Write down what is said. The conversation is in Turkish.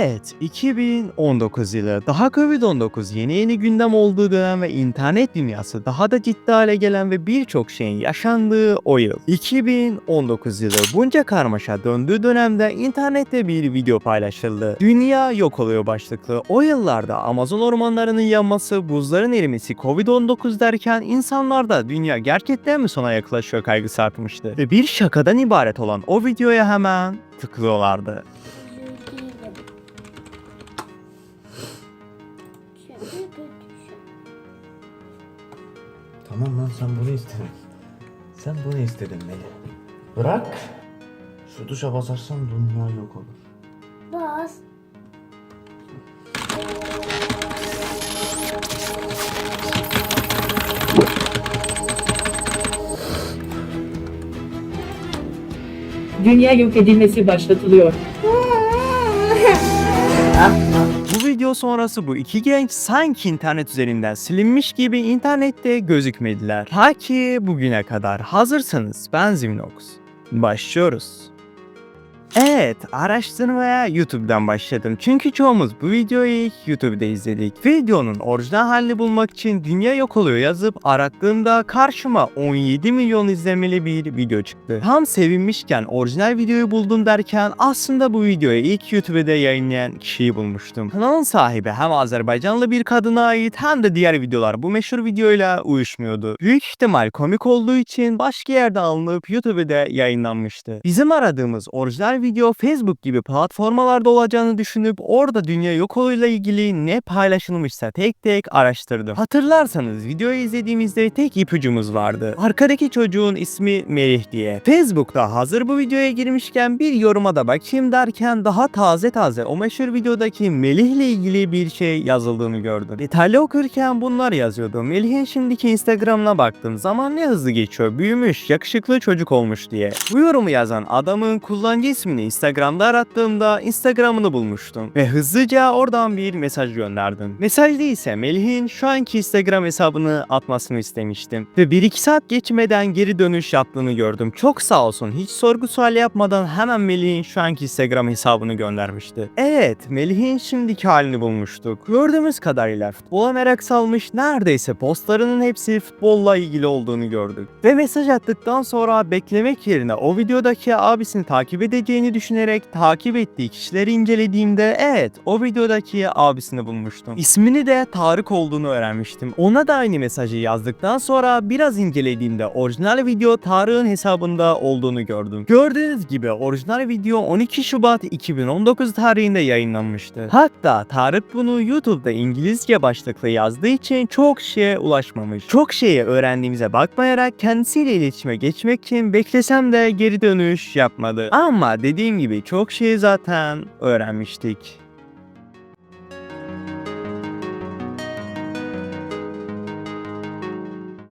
Evet, 2019 yılı. Daha Covid-19 yeni yeni gündem olduğu dönem ve internet dünyası daha da ciddi hale gelen ve birçok şeyin yaşandığı o yıl. 2019 yılı bunca karmaşa döndüğü dönemde internette bir video paylaşıldı. Dünya yok oluyor başlıklı. O yıllarda Amazon ormanlarının yanması, buzların erimesi, Covid-19 derken insanlarda dünya gerçekten mi sona yaklaşıyor kaygısı artmıştı. Ve bir şakadan ibaret olan o videoya hemen tıklıyorlardı. Tamam lan sen bunu istedin. Sen bunu istedin beni. Bırak. Şu tuşa basarsan dünya yok olur. Bas. Dünya yok edilmesi başlatılıyor. Video sonrası bu iki genç sanki internet üzerinden silinmiş gibi internette gözükmediler. Ta ki bugüne kadar. Hazırsanız ben Zimnox. Başlıyoruz. Evet, araştırmaya YouTube'dan başladım. Çünkü çoğumuz bu videoyu ilk YouTube'da izledik. Videonun orijinal halini bulmak için dünya yok oluyor yazıp arattığımda karşıma 17 milyon izlemeli bir video çıktı. Tam sevinmişken orijinal videoyu buldum derken aslında bu videoyu ilk YouTube'da yayınlayan kişiyi bulmuştum. Kanalın sahibi hem Azerbaycanlı bir kadına ait hem de diğer videolar bu meşhur videoyla uyuşmuyordu. Büyük ihtimal komik olduğu için başka yerde alınıp YouTube'da yayınlanmıştı. Bizim aradığımız orijinal video Facebook gibi platformalarda olacağını düşünüp orada dünya yok oluyla ilgili ne paylaşılmışsa tek tek araştırdım. Hatırlarsanız videoyu izlediğimizde tek ipucumuz vardı. Arkadaki çocuğun ismi Melih diye. Facebook'ta hazır bu videoya girmişken bir yoruma da bakayım derken daha taze taze o meşhur videodaki Melih ile ilgili bir şey yazıldığını gördüm. Detaylı okurken bunlar yazıyordu. Melih'in şimdiki Instagram'ına baktım. Zaman ne hızlı geçiyor. Büyümüş, yakışıklı çocuk olmuş diye. Bu yorumu yazan adamın kullanıcı ismini Instagram'da arattığımda Instagram'ını bulmuştum. Ve hızlıca oradan bir mesaj gönderdim. Mesajda ise Melih'in şu anki Instagram hesabını atmasını istemiştim. Ve 1-2 saat geçmeden geri dönüş yaptığını gördüm. Çok sağ olsun hiç sorgu sual yapmadan hemen Melih'in şu anki Instagram hesabını göndermişti. Evet Melih'in şimdiki halini bulmuştuk. Gördüğümüz kadarıyla futbola merak salmış neredeyse postlarının hepsi futbolla ilgili olduğunu gördük. Ve mesaj attıktan sonra beklemek yerine o videodaki abisini takip edeceğini düşünerek takip ettiği kişileri incelediğimde evet o videodaki abisini bulmuştum. İsmini de Tarık olduğunu öğrenmiştim. Ona da aynı mesajı yazdıktan sonra biraz incelediğimde orijinal video Tarık'ın hesabında olduğunu gördüm. Gördüğünüz gibi orijinal video 12 Şubat 2019 tarihinde yayınlanmıştı. Hatta Tarık bunu YouTube'da İngilizce başlıklı yazdığı için çok şeye ulaşmamış. Çok şeyi öğrendiğimize bakmayarak kendisiyle iletişime geçmek için beklesem de geri dönüş yapmadı. Ama dediğim gibi çok şeyi zaten öğrenmiştik.